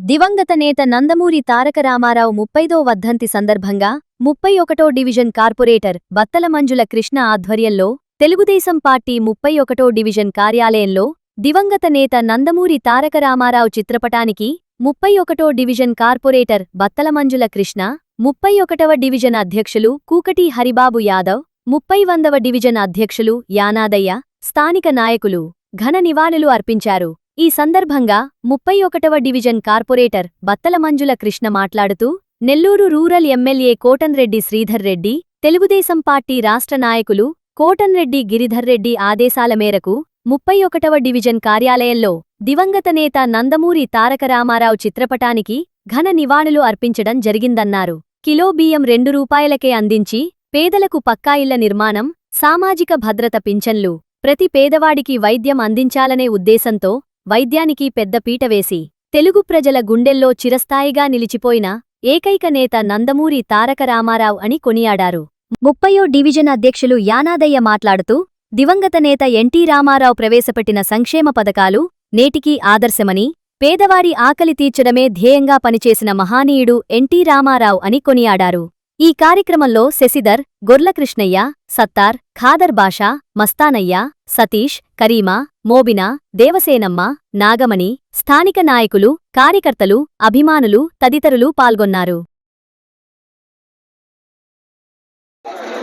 దివంగత నేత నందమూరి తారక రామారావు ముప్పైదో వర్ధంతి సందర్భంగా ముప్పై ఒకటో డివిజన్ కార్పొరేటర్ బత్తల మంజుల కృష్ణ ఆధ్వర్యంలో తెలుగుదేశం పార్టీ ముప్పై ఒకటో డివిజన్ కార్యాలయంలో దివంగత నేత నందమూరి తారక రామారావు చిత్రపటానికి ముప్పై ఒకటో డివిజన్ కార్పొరేటర్ బత్తల మంజుల కృష్ణ ముప్పై ఒకటవ డివిజన్ అధ్యక్షులు కూకటి హరిబాబు యాదవ్ ముప్పై వందవ డివిజన్ అధ్యక్షులు యానాదయ్య స్థానిక నాయకులు ఘన నివాళులు అర్పించారు. ఈ సందర్భంగా ముప్పై ఒకటవ డివిజన్ కార్పొరేటర్ బత్తల మంజుల కృష్ణ మాట్లాడుతూ Nellore rural MLA Kotamreddy Sridhar Reddy Telugu Desam party రాష్ట్ర నాయకులు కోటన్రెడ్డి గిరిధర్ రెడ్డి ఆదేశాల మేరకు ముప్పై ఒకటవ డివిజన్ కార్యాలయంలో దివంగత నేత నందమూరి తారక రామారావు చిత్రపటానికి ఘన నివాళులు అర్పించడం జరిగిందన్నారు. కిలో బియ్యం రెండు రూపాయలకే అందించి పేదలకు పక్కా ఇళ్ళ నిర్మాణం సామాజిక భద్రత పింఛన్లు ప్రతి పేదవాడికి వైద్యం అందించాలనే ఉద్దేశంతో వైద్యానికి పెద్ద పీటవేసి తెలుగు ప్రజల గుండెల్లో చిరస్థాయిగా నిలిచిపోయిన ఏకైక నేత నందమూరి తారక రామారావు అని కొనియాడారు. ముప్పయో డివిజన్ అధ్యక్షులు యానాదయ్య మాట్లాడుతూ దివంగత నేత ఎన్టీ రామారావు ప్రవేశపెట్టిన సంక్షేమ పథకాలు నేటికీ ఆదర్శమని పేదవారి ఆకలి తీర్చడమే ధ్యేయంగా పనిచేసిన మహానీయుడు ఎన్టీ రామారావు అని కొనియాడారు. ఈ కార్యక్రమంలో శశిధర్ గొర్లకృష్ణయ్య సత్తార్ ఖాదర్ బాషా మస్తానయ్య సతీష్ కరీమా మోబినా దేవసేనమ్మ నాగమణి స్థానిక నాయకులు కార్యకర్తలు అభిమానులు తదితరులు పాల్గొన్నారు.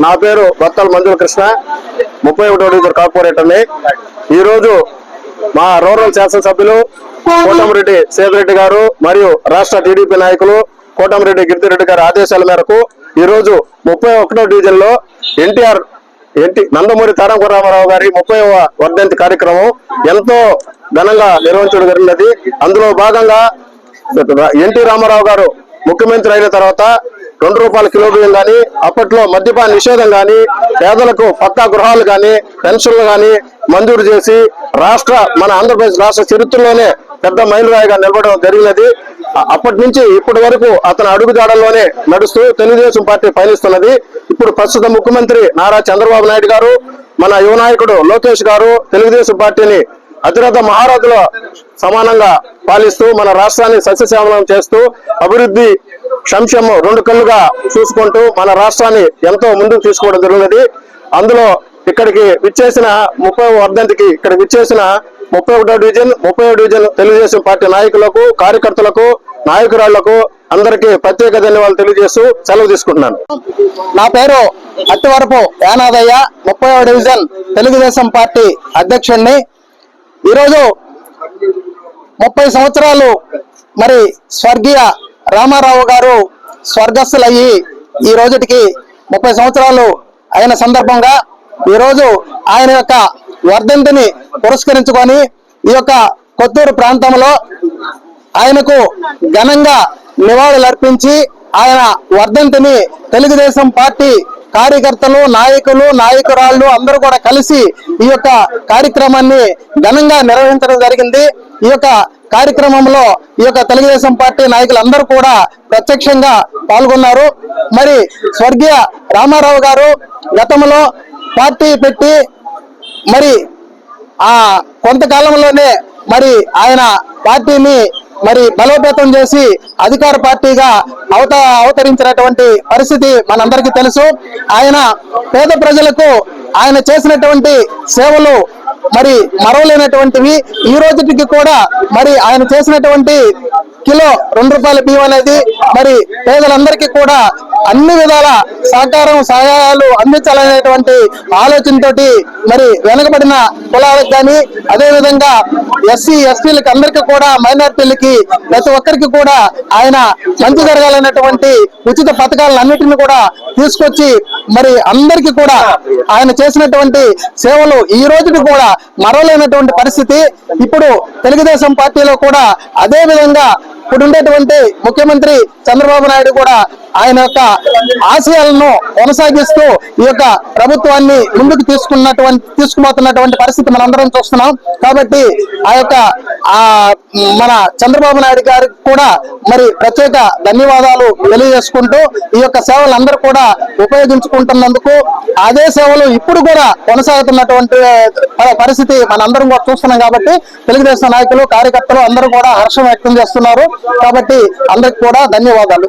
నా పేరు బత్తల్ మంజుల కృష్ణ ముప్పై ఒకటో డివిజన్ కార్పొరేటర్ని ఈ రోజు మా రూరల్ శాసనసభ్యులు కోటమిరెడ్డి సేదిరెడ్డి గారు మరియు రాష్ట్ర టీడీపీ నాయకులు కోటమిరెడ్డి గిరితిరెడ్డి గారి ఆదేశాల మేరకు ఈ రోజు ముప్పై ఒకటో డివిజన్లో ఎన్టీఆర్ ఎన్టీ నందమూరి తారక రామారావు గారి ముప్పై వర్ధంతి కార్యక్రమం ఎంతో ఘనంగా నిర్వహించడం జరిగినది. అందులో భాగంగా ఎన్టీ రామారావు గారు ముఖ్యమంత్రి అయిన తర్వాత రెండు రూపాయల కిలో బియ్యం కానీ అప్పట్లో మద్యపాన నిషేధం కానీ పేదలకు పక్కా గృహాలు కానీ పెన్షన్లు కానీ మంజూరు చేసి రాష్ట్ర మన ఆంధ్రప్రదేశ్ రాష్ట్ర చరిత్రలోనే పెద్ద మైలురాయిగా నిలబడడం జరిగినది. అప్పటి నుంచి ఇప్పటి వరకు అతని అడుగుజాడల్లోనే నడుస్తూ తెలుగుదేశం పార్టీ పయనిస్తున్నది. ఇప్పుడు ప్రస్తుత ముఖ్యమంత్రి నారా చంద్రబాబు నాయుడు గారు మన యువ నాయకుడు లోకేష్ గారు తెలుగుదేశం పార్టీని అతిరథ మహారాజుల సమానంగా పాలిస్తూ మన రాష్ట్రాన్ని సస్యశ్యామలం చేస్తూ అభివృద్ధి సంక్షేమం రెండు కళ్ళుగా చూసుకుంటూ మన రాష్ట్రాన్ని ఎంతో ముందుకు తీసుకోవడం జరిగినది అందులో ఇక్కడికి విచ్చేసిన ముప్పై వర్ధంతికి ఇక్కడ విచ్చేసిన ముప్పై ఒకటో డివిజన్ ముప్పై డివిజన్ తెలుగుదేశం పార్టీ నాయకులకు కార్యకర్తలకు నాయకురాళ్ళకు అందరికీ ప్రత్యేక ధన్యవాదాలు తెలియజేస్తూ సెలవు తీసుకుంటున్నాను. నా పేరు అత్తివరపు యానాదయ్య ముప్పై డివిజన్ తెలుగుదేశం పార్టీ అధ్యక్షుడిని ఈరోజు ముప్పై సంవత్సరాలు మరి స్వర్గీయ రామారావు గారు స్వర్గస్థులయ్యి ఈ రోజుటికి ముప్పై సంవత్సరాలు అయిన సందర్భంగా ఈరోజు ఆయన యొక్క వర్ధంతిని పురస్కరించుకొని ఈ యొక్క కొత్తూరు ప్రాంతంలో ఆయనకు ఘనంగా నివాళులర్పించి ఆయన వర్ధంతిని తెలుగుదేశం పార్టీ కార్యకర్తలు నాయకులు నాయకురాళ్ళు అందరూ కూడా కలిసి ఈ యొక్క కార్యక్రమాన్ని ఘనంగా నిర్వహించడం జరిగింది. ఈ యొక్క కార్యక్రమంలో ఈ యొక్క తెలుగుదేశం పార్టీ నాయకులందరూ కూడా ప్రత్యక్షంగా పాల్గొన్నారు. మరి స్వర్గీయ రామారావు గారు గతంలో పార్టీ పెట్టి మరి ఆ కొంతకాలంలోనే మరి ఆయన పార్టీని మరి బలోపేతం చేసి అధికార పార్టీగా అవత అవతరించినటువంటి పరిస్థితి మనందరికీ తెలుసు. ఆయన పేద ప్రజలకు ఆయన చేసినటువంటి సేవలు మరి మరవలేనటువంటివి. ఈ రోజుకి కూడా మరి ఆయన చేసినటువంటి కిలో రెండు రూపాయల బియ్యం అనేది మరి పేదలందరికీ కూడా అన్ని విధాల సహకారం సహాయాలు అందించాలనేటువంటి ఆలోచనతోటి మరి వెనకబడిన కులాలకు కానీ అదేవిధంగా ఎస్సీ ఎస్టీలకు అందరికీ కూడా మైనార్టీలకి ప్రతి ఒక్కరికి కూడా ఆయన మంచి జరగాలనేటువంటి ఉచిత పథకాలను అన్నింటిని కూడా తీసుకొచ్చి మరి అందరికీ కూడా ఆయన చేసినటువంటి సేవలు ఈ రోజుకి కూడా మరవలేనటువంటి పరిస్థితి. ఇప్పుడు తెలుగుదేశం పార్టీలో కూడా అదే విధంగా ఇప్పుడు ఉండేటువంటి ముఖ్యమంత్రి చంద్రబాబు నాయుడు కూడా ఆయన యొక్క ఆశయాలను కొనసాగిస్తూ ఈ యొక్క ప్రభుత్వాన్ని ముందుకు తీసుకున్నటువంటి తీసుకుపోతున్నటువంటి పరిస్థితి మనందరం చూస్తున్నాం. కాబట్టి ఆ యొక్క ఆ మన చంద్రబాబు నాయుడు గారికి కూడా మరి ప్రత్యేక ధన్యవాదాలు తెలియజేసుకుంటూ ఈ యొక్క సేవలు అందరూ కూడా ఉపయోగించుకుంటున్నందుకు అదే సేవలు ఇప్పుడు కూడా కొనసాగుతున్నటువంటి పరిస్థితి మనందరం కూడా చూస్తున్నాం కాబట్టి తెలుగుదేశం నాయకులు కార్యకర్తలు అందరూ కూడా హర్షం వ్యక్తం చేస్తున్నారు. కాబట్టి అందరికి కూడా ధన్యవాదాలు.